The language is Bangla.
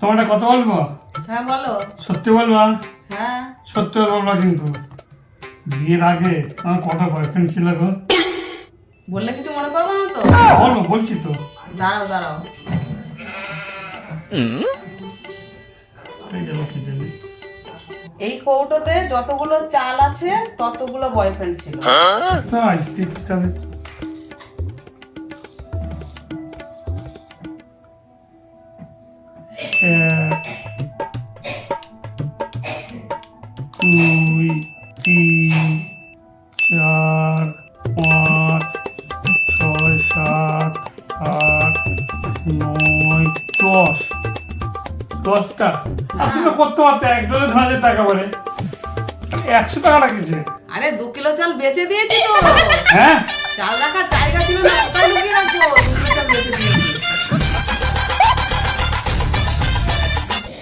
তোমার কথা বলব? হ্যাঁ বলো। সত্যি বলবা? হ্যাঁ। সত্যি বলবা কিন্তু। বিয়ের আগে আমার কটা বয়ফ্রেন্ড ছিল গো। বললে কিছু মনে করব না তো? বলো বলছি তো। দাঁড়াও দাঁড়াও। এই কৌটোতে যতগুলো চাল আছে ততগুলো বয়ফ্রেন্ড ছিল। তাই এক দুই তিন চার পাঁচ ছয় সাত আট নয় দশ। দশটা। আপনি তো করতে পারতে একজনে ধরা যায় টাকা বলে একশো টাকা রাখিছে আরে দু কিলো চাল বেচে দিয়েছি তো। হ্যাঁ? চাল রাখার জায়গা ছিল না।